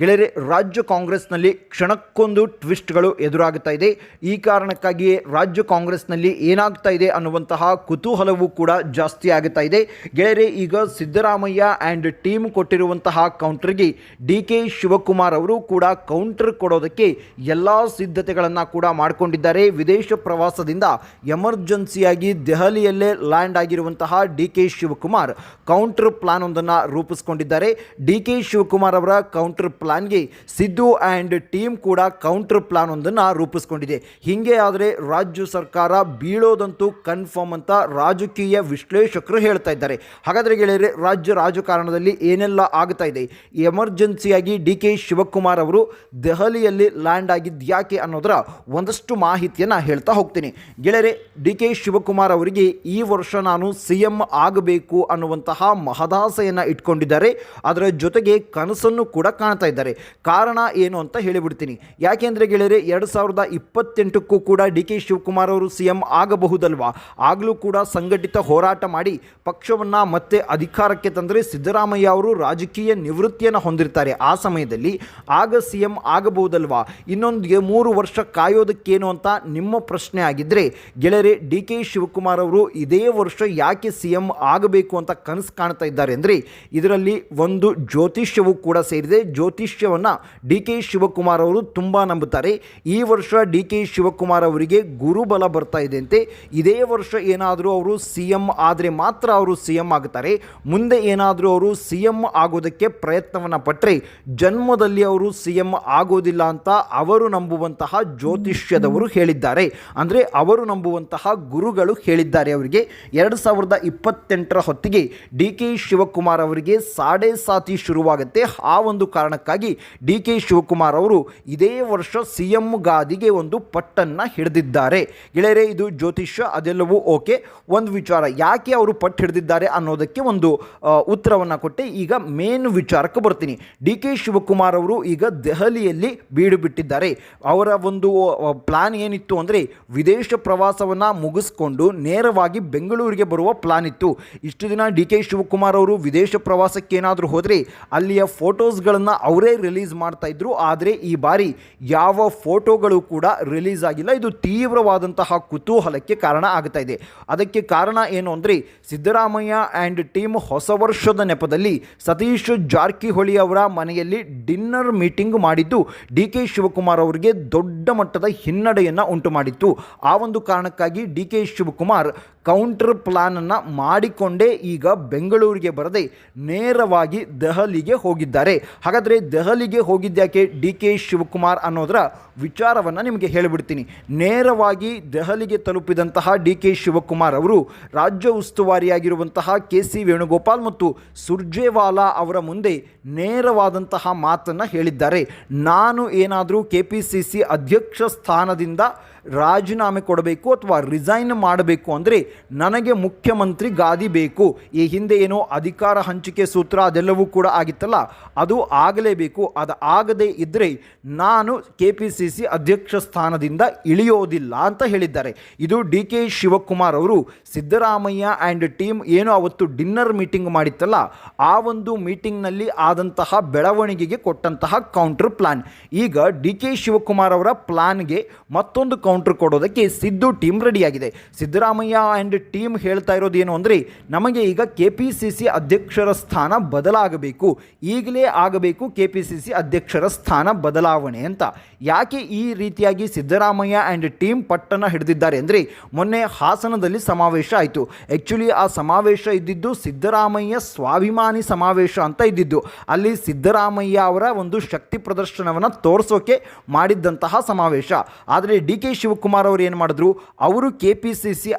ಗೆಳೆಯರೆ, ರಾಜ್ಯ ಕಾಂಗ್ರೆಸ್ನಲ್ಲಿ ಕ್ಷಣಕ್ಕೊಂದು ಟ್ವಿಸ್ಟ್ಗಳು ಎದುರಾಗುತ್ತಾ ಇದೆ. ಈ ಕಾರಣಕ್ಕಾಗಿಯೇ ರಾಜ್ಯ ಕಾಂಗ್ರೆಸ್ನಲ್ಲಿ ಏನಾಗ್ತಾ ಇದೆ ಅನ್ನುವಂತಹ ಕುತೂಹಲವೂ ಕೂಡ ಜಾಸ್ತಿ ಆಗುತ್ತಾ ಇದೆ. ಗೆಳೆಯರೆ, ಈಗ ಸಿದ್ದರಾಮಯ್ಯ ಆ್ಯಂಡ್ ಟೀಮ್ ಕೊಟ್ಟಿರುವಂತಹ ಕೌಂಟರ್ಗೆ ಡಿ ಕೆ ಶಿವಕುಮಾರ್ ಅವರು ಕೂಡ ಕೌಂಟರ್ ಕೊಡೋದಕ್ಕೆ ಎಲ್ಲ ಸಿದ್ಧತೆಗಳನ್ನು ಕೂಡ ಮಾಡಿಕೊಂಡಿದ್ದಾರೆ. ವಿದೇಶ ಪ್ರವಾಸದಿಂದ ಎಮರ್ಜೆನ್ಸಿಯಾಗಿ ದೆಹಲಿಯಲ್ಲೇ ಲ್ಯಾಂಡ್ ಆಗಿರುವಂತಹ D K Shivakumar counter plan ಒಂದನ್ನು ರೂಪಿಸಿಕೊಂಡಿದ್ದಾರೆ. ಡಿ ಕೆ ಶಿವಕುಮಾರ್ ಅವರ ಕೌಂಟರ್ ಪ್ಲಾನ್ಗೆ ಸಿದ್ದು ಆ್ಯಂಡ್ ಟೀಮ್ ಕೂಡ ಕೌಂಟರ್ ಪ್ಲಾನ್ ಒಂದನ್ನು ರೂಪಿಸ್ಕೊಂಡಿದೆ. ಹೀಗೆ ಆದರೆ ರಾಜ್ಯ ಸರ್ಕಾರ ಬೀಳೋದಂತೂ ಕನ್ಫರ್ಮ್ ಅಂತ ರಾಜಕೀಯ ವಿಶ್ಲೇಷಕರು ಹೇಳ್ತಾ ಇದ್ದಾರೆ. ಹಾಗಾದರೆ ಗೆಳೆಯರೆ, ರಾಜ್ಯ ರಾಜಕಾರಣದಲ್ಲಿ ಏನೆಲ್ಲ ಆಗ್ತಾ ಇದೆ? ಎಮರ್ಜೆನ್ಸಿಯಾಗಿ ಡಿ ಕೆ ಶಿವಕುಮಾರ್ ಅವರು ದೆಹಲಿಯಲ್ಲಿ ಲ್ಯಾಂಡ್ ಆಗಿದ್ದು ಯಾಕೆ ಅನ್ನೋದರ ಒಂದಷ್ಟು ಮಾಹಿತಿಯನ್ನು ಹೇಳ್ತಾ ಹೋಗ್ತೀನಿ. ಗೆಳೆಯರೆ, ಡಿ ಕೆ ಶಿವಕುಮಾರ್ ಅವರಿಗೆ ಈ ವರ್ಷ ನಾನು ಸಿ ಎಂ ಆಗಬೇಕು ಅನ್ನುವಂತಹ ಮಹದಾಸೆಯನ್ನು ಇಟ್ಕೊಂಡಿದ್ದಾರೆ. ಅದರ ಜೊತೆಗೆ ಕನಸನ್ನು ಕೂಡ ಕಾಣ್ತಾ ಕಾರಣ ಏನು ಅಂತ ಹೇಳಿಬಿಡ್ತೀನಿ. ಯಾಕೆಂದರೆ ಗೆಳೆಯರೆ, ಎರಡು ಸಾವಿರದ ಇಪ್ಪತ್ತೆಂಟಕ್ಕೂ ಕೂಡ ಡಿ ಕೆ ಶಿವಕುಮಾರ್ ಅವರು ಸಿ ಎಂ ಆಗಬಹುದಲ್ವಾ? ಆಗಲೂ ಕೂಡ ಸಂಘಟಿತ ಹೋರಾಟ ಮಾಡಿ ಪಕ್ಷವನ್ನು ಮತ್ತೆ ಅಧಿಕಾರಕ್ಕೆ ತಂದರೆ ಸಿದ್ದರಾಮಯ್ಯ ಅವರು ರಾಜಕೀಯ ನಿವೃತ್ತಿಯನ್ನು ಹೊಂದಿರ್ತಾರೆ. ಆ ಸಮಯದಲ್ಲಿ ಆಗ ಸಿ ಎಂ ಆಗಬಹುದಲ್ವಾ? ಇನ್ನೊಂದಿಗೆ ಮೂರು ವರ್ಷ ಕಾಯೋದಕ್ಕೇನು ಅಂತ ನಿಮ್ಮ ಪ್ರಶ್ನೆ ಆಗಿದ್ದರೆ ಗೆಳೆಯರೆ, ಡಿ ಕೆ ಶಿವಕುಮಾರ್ ಅವರು ಇದೇ ವರ್ಷ ಯಾಕೆ ಸಿ ಎಂ ಆಗಬೇಕು ಅಂತ ಕನಸು ಕಾಣ್ತಾ ಇದ್ದಾರೆ ಅಂದರೆ, ಇದರಲ್ಲಿ ಒಂದು ಜ್ಯೋತಿಷ್ಯವೂ ಕೂಡ ಸೇರಿದೆ. ಜ್ಯೋತಿಷ್ಯವನ್ನು ಡಿ ಕೆ ಶಿವಕುಮಾರ್ ಅವರು ತುಂಬ ನಂಬುತ್ತಾರೆ. ಈ ವರ್ಷ ಡಿ ಕೆ ಶಿವಕುಮಾರ್ ಅವರಿಗೆ ಗುರುಬಲ ಬರ್ತಾ ಇದೆ ಅಂತೆ ಇದೇ ವರ್ಷ ಏನಾದರೂ ಅವರು ಸಿ ಎಂ ಆದರೆ ಮಾತ್ರ ಅವರು ಸಿ ಎಂ ಆಗುತ್ತಾರೆ ಮುಂದೆ ಏನಾದರೂ ಅವರು ಸಿ ಎಂ ಆಗೋದಕ್ಕೆ ಪ್ರಯತ್ನವನ್ನು ಪಟ್ಟರೆ ಜನ್ಮದಲ್ಲಿ ಅವರು ಸಿ ಎಂ ಆಗೋದಿಲ್ಲ ಅಂತ ಅವರು ನಂಬುವಂತಹ ಜ್ಯೋತಿಷ್ಯದವರು ಹೇಳಿದ್ದಾರೆ. ಅಂದರೆ ಅವರು ನಂಬುವಂತಹ ಗುರುಗಳು ಹೇಳಿದ್ದಾರೆ ಅವರಿಗೆ. ಎರಡು ಸಾವಿರದ ಇಪ್ಪತ್ತೆಂಟರ ಹೊತ್ತಿಗೆ ಡಿ ಕೆ ಶಿವಕುಮಾರ್ ಅವರಿಗೆ ಸಾಡೆ ಸಾತಿ ಶುರುವಾಗುತ್ತೆ. ಆ ಒಂದು ಕಾರಣಕ್ಕಾಗಿ ಡಿ ಕೆ ಶಿವಕುಮಾರ್ ಅವರು ಇದೇ ವರ್ಷ ಸಿ ಎಂ ಗಾದಿಗೆ ಒಂದು ಪಟ್ಟನ್ನು ಹಿಡಿದಿದ್ದಾರೆ. ಗೆಳೆಯರೆ, ಇದು ಜ್ಯೋತಿಷ್ಯ, ಅದೆಲ್ಲವೂ ಓಕೆ. ಒಂದು ವಿಚಾರ, ಯಾಕೆ ಅವರು ಪಟ್ಟು ಹಿಡಿದಿದ್ದಾರೆ ಅನ್ನೋದಕ್ಕೆ ಒಂದು ಉತ್ತರವನ್ನು ಕೊಟ್ಟೆ. ಈಗ ಮೇನ್ ವಿಚಾರಕ್ಕೆ ಬರ್ತೀನಿ. ಡಿ ಕೆ ಶಿವಕುಮಾರ್ ಅವರು ಈಗ ದೆಹಲಿಯಲ್ಲಿ ಬೀಡು ಬಿಟ್ಟಿದ್ದಾರೆ. ಅವರ ಒಂದು ಪ್ಲಾನ್ ಏನಿತ್ತು ಅಂದರೆ ವಿದೇಶ ಪ್ರವಾಸವನ್ನು ಮುಗಿಸ್ಕೊಂಡು ನೇರವಾಗಿ ಬೆಂಗಳೂರಿಗೆ ಬರುವ ಪ್ಲಾನ್ ಇತ್ತು. ಇಷ್ಟು ದಿನ ಡಿ ಕೆ ಶಿವಕುಮಾರ್ ಅವರು ವಿದೇಶ ಪ್ರವಾಸಕ್ಕೆ ಏನಾದರೂ ಹೋದರೆ ಅಲ್ಲಿಯ ಫೋಟೋಸ್ಗಳನ್ನು ಅವರೇ ರಿಲೀಸ್ ಮಾಡ್ತಾ ಇದ್ರು, ಆದರೆ ಈ ಬಾರಿ ಯಾವ ಫೋಟೋಗಳು ಕೂಡ ರಿಲೀಸ್ ಆಗಿಲ್ಲ. ಇದು ತೀವ್ರವಾದಂತಹ ಕುತೂಹಲಕ್ಕೆ ಕಾರಣ ಆಗ್ತಾ ಇದೆ. ಅದಕ್ಕೆ ಕಾರಣ ಏನು ಅಂದರೆ, ಸಿದ್ದರಾಮಯ್ಯ ಆ್ಯಂಡ್ ಟೀಮ್ ಹೊಸ ವರ್ಷದ ನೆಪದಲ್ಲಿ ಸತೀಶ್ ಜಾರಕಿಹೊಳಿ ಅವರ ಮನೆಯಲ್ಲಿ ಡಿನ್ನರ್ ಮೀಟಿಂಗ್ ಮಾಡಿದ್ದು, ಡಿ ಕೆ ಶಿವಕುಮಾರ್ ಅವರಿಗೆ ದೊಡ್ಡ ಮಟ್ಟದ ಹಿನ್ನಡೆಯನ್ನು ಉಂಟು ಮಾಡಿತ್ತು ಆ ಒಂದು ಕಾರಣಕ್ಕಾಗಿ ಡಿ ಕೆ ಶಿವಕುಮಾರ್ ಕೌಂಟರ್ ಪ್ಲಾನನ್ನು ಮಾಡಿಕೊಂಡೇ ಈಗ ಬೆಂಗಳೂರಿಗೆ ಬರದೆ ನೇರವಾಗಿ ದೆಹಲಿಗೆ ಹೋಗಿದ್ದಾರೆ. ಹಾಗಾದರೆ ದೆಹಲಿಗೆ ಹೋಗಿದ್ದ್ಯಾಕೆ ಡಿ ಕೆ ಶಿವಕುಮಾರ್ ಅನ್ನೋದರ ವಿಚಾರವನ್ನು ನಿಮಗೆ ಹೇಳಿಬಿಡ್ತೀನಿ. ನೇರವಾಗಿ ದೆಹಲಿಗೆ ತಲುಪಿದಂತಹ ಡಿ ಕೆ ಶಿವಕುಮಾರ್ ಅವರು ರಾಜ್ಯ ಉಸ್ತುವಾರಿಯಾಗಿರುವಂತಹ ಕೆ ಸಿ ವೇಣುಗೋಪಾಲ್ ಮತ್ತು ಸುರ್ಜೇವಾಲಾ ಅವರ ಮುಂದೆ ನೇರವಾದಂತಹ ಮಾತನ್ನು ಹೇಳಿದ್ದಾರೆ. ನಾನು ಏನಾದರೂ ಕೆ ಪಿ ಸಿ ಸಿ ಅಧ್ಯಕ್ಷ ಸ್ಥಾನದಿಂದ ರಾಜೀನಾಮೆ ಕೊಡಬೇಕು ಅಥವಾ ರಿಸೈನ್ ಮಾಡಬೇಕು ಅಂದರೆ ನನಗೆ ಮುಖ್ಯಮಂತ್ರಿ ಗಾದಿ ಬೇಕು. ಈ ಹಿಂದೆ ಏನೋ ಅಧಿಕಾರ ಹಂಚಿಕೆ ಸೂತ್ರ ಅದೆಲ್ಲವೂ ಕೂಡ ಆಗಿತ್ತಲ್ಲ? ಅದು ಆಗಲೇಬೇಕು. ಅದು ಆಗದೇ ಇದ್ದರೆ ನಾನು ಕೆ ಪಿ ಸಿ ಸಿ ಅಧ್ಯಕ್ಷ ಸ್ಥಾನದಿಂದ ಇಳಿಯೋದಿಲ್ಲ ಅಂತ ಹೇಳಿದ್ದಾರೆ. ಇದು ಡಿ ಕೆ ಶಿವಕುಮಾರ್ ಅವರು ಸಿದ್ದರಾಮಯ್ಯ ಆ್ಯಂಡ್ ಟೀಮ್ ಏನು ಅವತ್ತು ಡಿನ್ನರ್ ಮೀಟಿಂಗ್ ಮಾಡಿತ್ತಲ್ಲ? ಆ ಒಂದು ಮೀಟಿಂಗ್ನಲ್ಲಿ ಆದಂತಹ ಬೆಳವಣಿಗೆಗೆ ಕೊಟ್ಟಂತಹ ಕೌಂಟರ್ ಪ್ಲಾನ್ ಈಗ ಡಿ ಕೆ ಶಿವಕುಮಾರ್ ಅವರ ಪ್ಲಾನ್ಗೆ ಮತ್ತೊಂದು ಕೌಂಟರ್ ಕೊಡೋದಕ್ಕೆ ಸಿದ್ದು ಟೀಮ್ ರೆಡಿಯಾಗಿದೆ ಸಿದ್ದರಾಮಯ್ಯ ಆ್ಯಂಡ್ ಟೀಮ್ ಹೇಳ್ತಾ ಇರೋದು ಏನು ಅಂದರೆ, ನಮಗೆ ಈಗ ಕೆ ಅಧ್ಯಕ್ಷರ ಸ್ಥಾನ ಬದಲಾಗಬೇಕು. ಈಗಲೇ ಆಗಬೇಕು ಕೆ ಅಧ್ಯಕ್ಷರ ಸ್ಥಾನ ಬದಲಾವಣೆ ಅಂತ. ಯಾಕೆ ಈ ರೀತಿಯಾಗಿ ಸಿದ್ದರಾಮಯ್ಯ ಆ್ಯಂಡ್ ಟೀಮ್ ಪಟ್ಟನ್ನು ಹಿಡಿದಿದ್ದಾರೆ ಅಂದರೆ, ಮೊನ್ನೆ ಹಾಸನದಲ್ಲಿ ಸಮಾವೇಶ ಆಯಿತು. ಆ್ಯಕ್ಚುಲಿ ಆ ಸಮಾವೇಶ ಇದ್ದಿದ್ದು ಸಿದ್ದರಾಮಯ್ಯ ಸ್ವಾಭಿಮಾನಿ ಸಮಾವೇಶ ಅಂತ ಇದ್ದಿದ್ದು. ಅಲ್ಲಿ ಸಿದ್ದರಾಮಯ್ಯ ಅವರ ಒಂದು ಶಕ್ತಿ ಪ್ರದರ್ಶನವನ್ನು ತೋರಿಸೋಕೆ ಮಾಡಿದ್ದಂತಹ ಸಮಾವೇಶ. ಆದರೆ ಡಿ ಕೆ ಶಿವಕುಮಾರ್ ಅವರು ಏನು ಮಾಡಿದ್ರು? ಅವರು ಕೆ ಪಿ ಸಿ ಸಿ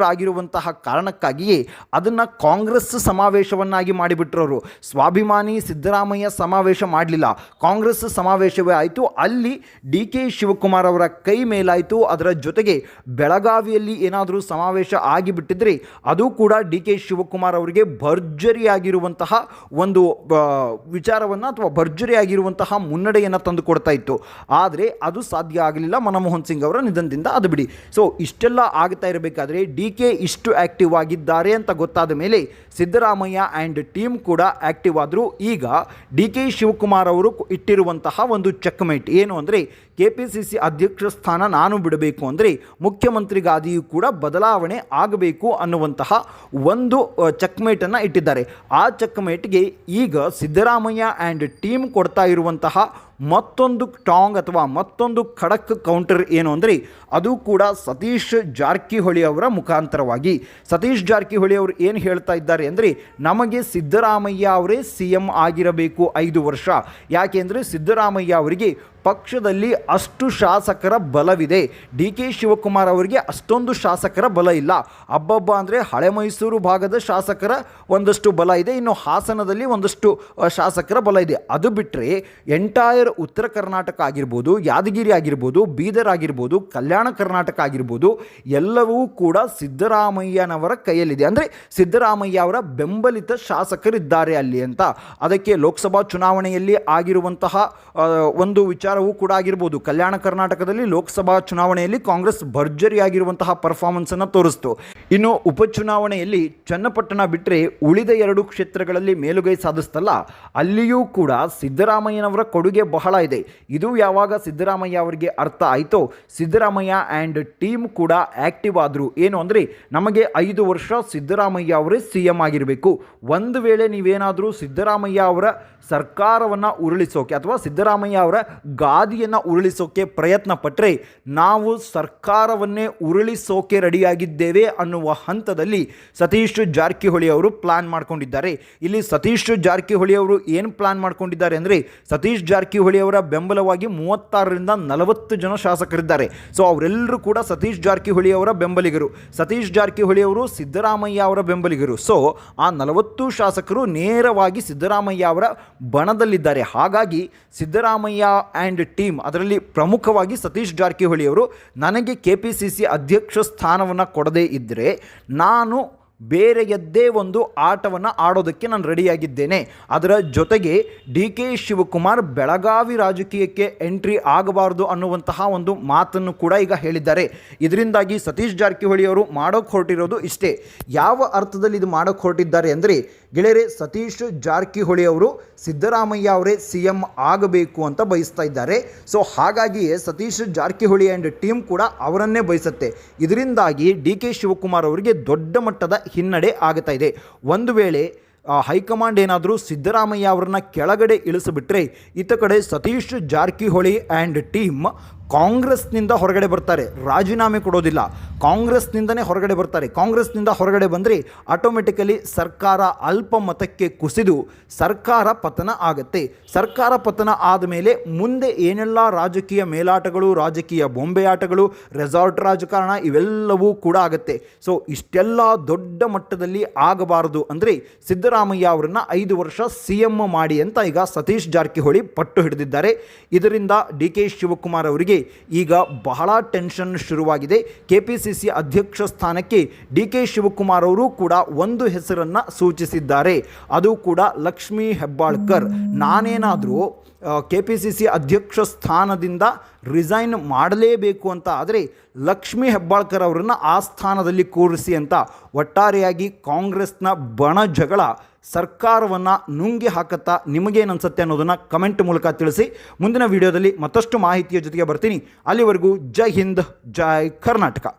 ಅಧ್ಯಕ್ಷರಾಗಿರುವಂತಹ ಕಾರಣಕ್ಕಾಗಿಯೇ ಅದನ್ನು ಕಾಂಗ್ರೆಸ್ ಸಮಾವೇಶವನ್ನಾಗಿ ಮಾಡಿಬಿಟ್ರು ಸ್ವಾಭಿಮಾನಿ ಸಿದ್ದರಾಮಯ್ಯ ಸಮಾವೇಶ ಮಾಡಲಿಲ್ಲ. ಕಾಂಗ್ರೆಸ್ ಸಮಾವೇಶವೇ ಆಯಿತು. ಅಲ್ಲಿ ಡಿ ಕೆ ಶಿವಕುಮಾರ್ ಅವರ ಕೈ ಮೇಲಾಯಿತು. ಅದರ ಜೊತೆಗೆ ಬೆಳಗಾವಿಯಲ್ಲಿ ಏನಾದರೂ ಸಮಾವೇಶ ಆಗಿಬಿಟ್ಟಿದ್ರೆ ಅದು ಕೂಡ ಡಿ ಕೆ ಶಿವಕುಮಾರ್ ಅವರಿಗೆ ಭರ್ಜರಿಯಾಗಿರುವಂತಹ ಒಂದು ವಿಚಾರವನ್ನು ಅಥವಾ ಭರ್ಜರಿಯಾಗಿರುವಂತಹ ಮುನ್ನಡೆಯನ್ನು ತಂದು ಕೊಡ್ತಾ ಇತ್ತು. ಆದರೆ ಅದು ಸಾಧ್ಯ ಆಗಲಿಲ್ಲ. ಮನಮೋಹನ್ ಸಿಂಗ್ ಅವರ ನಿಧನದಿಂದ ಅದು ಬಿಡಿ. ಸೊ ಇಷ್ಟೆಲ್ಲ ಆಗ್ತಾ ಇರಬೇಕಾದ್ರೆ ಡಿ ಕೆ ಇಷ್ಟು ಆ್ಯಕ್ಟಿವ್ ಆಗಿದ್ದಾರೆ ಅಂತ ಗೊತ್ತಾದ ಮೇಲೆ ಸಿದ್ದರಾಮಯ್ಯ ಆ್ಯಂಡ್ ಟೀಮ್ ಕೂಡ ಆ್ಯಕ್ಟಿವ್ ಆದರೂ. ಈಗ ಡಿ ಕೆ ಶಿವಕುಮಾರ್ ಅವರು ಇಟ್ಟಿರುವಂತಹ ಒಂದು ಚೆಕ್ಮೇಟ್ ಏನು ಅಂದರೆ ಕೆ ಪಿ ಸಿ ಸಿ ಅಧ್ಯಕ್ಷ ಸ್ಥಾನ ನಾನು ಬಿಡಬೇಕು ಅಂದರೆ ಮುಖ್ಯಮಂತ್ರಿಗಾದಿಯೂ ಕೂಡ ಬದಲಾವಣೆ ಆಗಬೇಕು ಅನ್ನುವಂತಹ ಒಂದು ಚೆಕ್ಮೇಟನ್ನು ಇಟ್ಟಿದ್ದಾರೆ. ಆ ಚೆಕ್ಮೇಟ್ಗೆ ಈಗ ಸಿದ್ದರಾಮಯ್ಯ ಆ್ಯಂಡ್ ಟೀಮ್ ಕೊಡ್ತಾ ಇರುವಂತಹ ಮತ್ತೊಂದು ಟಾಂಗ್ ಅಥವಾ ಮತ್ತೊಂದು ಖಡಕ್ ಕೌಂಟರ್ ಏನು ಅಂದರೆ ಅದು ಕೂಡ ಸತೀಶ್ ಜಾರಕಿಹೊಳಿ ಅವರ ಮುಖಾಂತರವಾಗಿ. ಸತೀಶ್ ಜಾರಕಿಹೊಳಿ ಅವರು ಏನು ಹೇಳ್ತಾ ಇದ್ದಾರೆ ಅಂದರೆ ನಮಗೆ ಸಿದ್ದರಾಮಯ್ಯ ಅವರೇ ಸಿ ಎಂ ಆಗಿರಬೇಕು ಐದು ವರ್ಷ. ಯಾಕೆಂದರೆ ಸಿದ್ದರಾಮಯ್ಯ ಅವರಿಗೆ ಪಕ್ಷದಲ್ಲಿ ಅಷ್ಟು ಶಾಸಕರ ಬಲವಿದೆ. ಡಿ ಕೆ ಶಿವಕುಮಾರ್ ಅವರಿಗೆ ಅಷ್ಟೊಂದು ಶಾಸಕರ ಬಲ ಇಲ್ಲ. ಅಬ್ಬಬ್ಬ ಅಂದರೆ ಹಳೆ ಮೈಸೂರು ಭಾಗದ ಶಾಸಕರ ಒಂದಷ್ಟು ಬಲ ಇದೆ. ಇನ್ನು ಹಾಸನದಲ್ಲಿ ಒಂದಷ್ಟು ಶಾಸಕರ ಬಲ ಇದೆ. ಅದು ಬಿಟ್ಟರೆ ಎಂಟೈರ್ ಉತ್ತರ ಕರ್ನಾಟಕ ಆಗಿರ್ಬೋದು, ಯಾದಗಿರಿ ಆಗಿರ್ಬೋದು, ಬೀದರ್ ಆಗಿರ್ಬೋದು, ಕಲ್ಯಾಣ ಕರ್ನಾಟಕ ಆಗಿರ್ಬೋದು, ಎಲ್ಲವೂ ಕೂಡ ಸಿದ್ದರಾಮಯ್ಯನವರ ಕೈಯಲ್ಲಿದೆ. ಅಂದರೆ ಸಿದ್ದರಾಮಯ್ಯ ಅವರ ಬೆಂಬಲಿತ ಶಾಸಕರಿದ್ದಾರೆ ಅಲ್ಲಿ ಅಂತ. ಅದಕ್ಕೆ ಲೋಕಸಭಾ ಚುನಾವಣೆಯಲ್ಲಿ ಆಗಿರುವಂತಹ ಒಂದು ಒಂದು ವಿಚಾರವೂ ಕೂಡ ಆಗಿರ್ಬೋದು. ಕಲ್ಯಾಣ ಕರ್ನಾಟಕದಲ್ಲಿ ಲೋಕಸಭಾ ಚುನಾವಣೆಯಲ್ಲಿ ಕಾಂಗ್ರೆಸ್ ಭರ್ಜರಿಯಾಗಿರುವಂತಹ ಪರ್ಫಾರ್ಮೆನ್ಸ್ ಅನ್ನು ತೋರಿಸ್ತು. ಇನ್ನು ಉಪಚುನಾವಣೆಯಲ್ಲಿ ಚನ್ನಪಟ್ಟಣ ಬಿಟ್ಟರೆ ಉಳಿದ ಎರಡು ಕ್ಷೇತ್ರಗಳಲ್ಲಿ ಮೇಲುಗೈ ಸಾಧಿಸ್ತಲ್ಲ, ಅಲ್ಲಿಯೂ ಕೂಡ ಸಿದ್ದರಾಮಯ್ಯನವರ ಕೊಡುಗೆ ಬಹಳ ಇದೆ. ಇದು ಯಾವಾಗ ಸಿದ್ದರಾಮಯ್ಯ ಅವರಿಗೆ ಅರ್ಥ ಆಯಿತೋ, ಸಿದ್ದರಾಮಯ್ಯ ಆ್ಯಂಡ್ ಟೀಮ್ ಕೂಡ ಆ್ಯಕ್ಟಿವ್ ಆದರು. ಏನು ಅಂದರೆ, ನಮಗೆ ಐದು ವರ್ಷ ಸಿದ್ದರಾಮಯ್ಯ ಅವರೇ ಸಿ ಎಂ ಆಗಿರಬೇಕು. ಒಂದು ವೇಳೆ ನೀವೇನಾದರೂ ಸಿದ್ದರಾಮಯ್ಯ ಅವರ ಸರ್ಕಾರವನ್ನು ಉರುಳಿಸೋಕೆ ಅಥವಾ ಸಿದ್ದರಾಮಯ್ಯ ಅವರ ಗಾದಿಯನ್ನು ಉರುಳಿಸೋಕೆ ಪ್ರಯತ್ನ ಪಟ್ಟರೆ ನಾವು ಸರ್ಕಾರವನ್ನೇ ಉರುಳಿಸೋಕೆ ರೆಡಿಯಾಗಿದ್ದೇವೆ ಅನ್ನುವ ಹಂತದಲ್ಲಿ ಸತೀಶ್ ಜಾರಕಿಹೊಳಿ ಅವರು ಪ್ಲಾನ್ ಮಾಡ್ಕೊಂಡಿದ್ದಾರೆ. ಇಲ್ಲಿ ಸತೀಶ್ ಜಾರಕಿಹೊಳಿ ಅವರು ಏನು ಪ್ಲಾನ್ ಮಾಡ್ಕೊಂಡಿದ್ದಾರೆ ಅಂದರೆ ಸತೀಶ್ ಜಾರಕಿಹೊಳಿ ಅವರ ಬೆಂಬಲವಾಗಿ ಮೂವತ್ತಾರರಿಂದ ನಲವತ್ತು ಜನ ಶಾಸಕರಿದ್ದಾರೆ. ಸೊ ಅವರೆಲ್ಲರೂ ಕೂಡ ಸತೀಶ್ ಜಾರಕಿಹೊಳಿ ಅವರ ಬೆಂಬಲಿಗರು. ಸತೀಶ್ ಜಾರಕಿಹೊಳಿ ಅವರು ಸಿದ್ದರಾಮಯ್ಯ ಅವರ ಬೆಂಬಲಿಗರು. ಸೊ ಆ ನಲವತ್ತು ಶಾಸಕರು ನೇರವಾಗಿ ಸಿದ್ದರಾಮಯ್ಯ ಅವರ ಬಣದಲ್ಲಿದ್ದಾರೆ. ಹಾಗಾಗಿ ಸಿದ್ದರಾಮಯ್ಯ ಆ್ಯಂಡ್ ಟೀಮ್ ಅದರಲ್ಲಿ ಪ್ರಮುಖವಾಗಿ ಸತೀಶ್ ಜಾರಕಿಹೊಳಿ ಅವರು ನನಗೆ ಕೆ ಪಿ ಸಿ ಸಿ ಅಧ್ಯಕ್ಷ ಸ್ಥಾನವನ್ನು ಕೊಡದೇ ಇದ್ದರೆ ನಾನು ಬೇರೆಯದ್ದೇ ಒಂದು ಆಟವನ್ನು ಆಡೋದಕ್ಕೆ ನಾನು ರೆಡಿಯಾಗಿದ್ದೇನೆ. ಅದರ ಜೊತೆಗೆ ಡಿ ಕೆ ಶಿವಕುಮಾರ್ ಬೆಳಗಾವಿ ರಾಜಕೀಯಕ್ಕೆ ಎಂಟ್ರಿ ಆಗಬಾರ್ದು ಅನ್ನುವಂತಹ ಒಂದು ಮಾತನ್ನು ಕೂಡ ಈಗ ಹೇಳಿದ್ದಾರೆ. ಇದರಿಂದಾಗಿ ಸತೀಶ್ ಜಾರಕಿಹೊಳಿ ಅವರು ಮಾಡೋಕ್ಕೆ ಹೊರಟಿರೋದು ಇಷ್ಟೇ. ಯಾವ ಅರ್ಥದಲ್ಲಿ ಇದು ಮಾಡೋಕ್ಕೆ ಹೊರಟಿದ್ದಾರೆ ಅಂದರೆ ಗೆಳೆಯರೆ ಸತೀಶ್ ಜಾರಕಿಹೊಳಿ ಅವರು ಸಿದ್ದರಾಮಯ್ಯ ಅವರೇ ಸಿ ಎಂ ಆಗಬೇಕು ಅಂತ ಬಯಸ್ತಾ ಇದ್ದಾರೆ. ಸೊ ಹಾಗಾಗಿಯೇ ಸತೀಶ್ ಜಾರಕಿಹೊಳಿ ಆ್ಯಂಡ್ ಟೀಮ್ ಕೂಡ ಅವರನ್ನೇ ಬಯಸುತ್ತೆ. ಇದರಿಂದಾಗಿ ಡಿ ಕೆ ಶಿವಕುಮಾರ್ ಅವರಿಗೆ ದೊಡ್ಡ ಮಟ್ಟದ ಹಿನ್ನಡೆ ಆಗ್ತಾ ಇದೆ. ಒಂದು ವೇಳೆ ಹೈಕಮಾಂಡ್ ಏನಾದರೂ ಸಿದ್ದರಾಮಯ್ಯ ಅವರನ್ನ ಕೆಳಗಡೆ ಇಳಿಸಿಬಿಟ್ರೆ ಇತ್ತ ಕಡೆ ಸತೀಶ್ ಜಾರಕಿಹೊಳಿ ಆ್ಯಂಡ್ ಟೀಮ್ ಕಾಂಗ್ರೆಸ್ನಿಂದ ಹೊರಗಡೆ ಬರ್ತಾರೆ. ರಾಜೀನಾಮೆ ಕೊಡೋದಿಲ್ಲ. ಕಾಂಗ್ರೆಸ್ನಿಂದನೇ ಹೊರಗಡೆ ಬರ್ತಾರೆ. ಕಾಂಗ್ರೆಸ್ನಿಂದ ಹೊರಗಡೆ ಬಂದರೆ ಆಟೋಮೆಟಿಕಲಿ ಸರ್ಕಾರ ಅಲ್ಪ ಮತಕ್ಕೆ ಕುಸಿದು ಸರ್ಕಾರ ಪತನ ಆಗುತ್ತೆ. ಸರ್ಕಾರ ಪತನ ಆದಮೇಲೆ ಮುಂದೆ ಏನೆಲ್ಲ ರಾಜಕೀಯ ಮೇಲಾಟಗಳು, ರಾಜಕೀಯ ಬೊಂಬೆ ಆಟಗಳು ರೆಸಾರ್ಟ್ ರಾಜಕಾರಣ ಇವೆಲ್ಲವೂ ಕೂಡ ಆಗುತ್ತೆ. ಸೊ ಇಷ್ಟೆಲ್ಲ ದೊಡ್ಡ ಮಟ್ಟದಲ್ಲಿ ಆಗಬಾರದು ಅಂದರೆ ಸಿದ್ದರಾಮಯ್ಯ ಅವರನ್ನ ಐದು ವರ್ಷ ಸಿ ಎಂ ಮಾಡಿ ಅಂತ ಈಗ ಸತೀಶ್ ಜಾರಕಿಹೊಳಿ ಪಟ್ಟು ಹಿಡಿದಿದ್ದಾರೆ. ಇದರಿಂದ ಡಿ ಕೆ ಶಿವಕುಮಾರ್ ಅವರಿಗೆ ಈಗ ಬಹಳ ಟೆನ್ಷನ್ ಶುರುವಾಗಿದೆ. ಕೆ ಪಿ ಸಿ ಸಿ ಅಧ್ಯಕ್ಷ ಸ್ಥಾನಕ್ಕೆ ಡಿ ಕೆ ಶಿವಕುಮಾರ್ ಅವರು ಕೂಡ ಒಂದು ಹೆಸರನ್ನು ಸೂಚಿಸಿದ್ದಾರೆ. ಅದು ಕೂಡ ಲಕ್ಷ್ಮೀ ಹೆಬ್ಬಾಳ್ಕರ್. ನಾನೇನಾದರೂ ಕೆ ಪಿ ಸಿ ಸಿ ಅಧ್ಯಕ್ಷ ಸ್ಥಾನದಿಂದ ರಿಸೈನ್ ಮಾಡಲೇಬೇಕು ಅಂತ ಆದರೆ ಲಕ್ಷ್ಮೀ ಹೆಬ್ಬಾಳ್ಕರ್ ಅವರನ್ನು ಆ ಸ್ಥಾನದಲ್ಲಿ ಕೂರಿಸಿ ಅಂತ ಒಟ್ಟಾರೆಯಾಗಿ ಕಾಂಗ್ರೆಸ್ನ ಬಣ ಜಗಳ ಸರ್ಕಾರವನ್ನು ನುಂಗಿ ಹಾಕತ್ತಾ ನಿಮಗೇನು ಅನಿಸುತ್ತೆ ಅನ್ನೋದನ್ನು ಕಮೆಂಟ್ ಮೂಲಕ ತಿಳಿಸಿ. ಮುಂದಿನ ವಿಡಿಯೋದಲ್ಲಿ ಮತ್ತಷ್ಟು ಮಾಹಿತಿಯ ಜೊತೆಗೆ ಬರ್ತೀನಿ. ಅಲ್ಲಿವರೆಗೂ ಜೈ ಹಿಂದ್, ಜೈ ಕರ್ನಾಟಕ.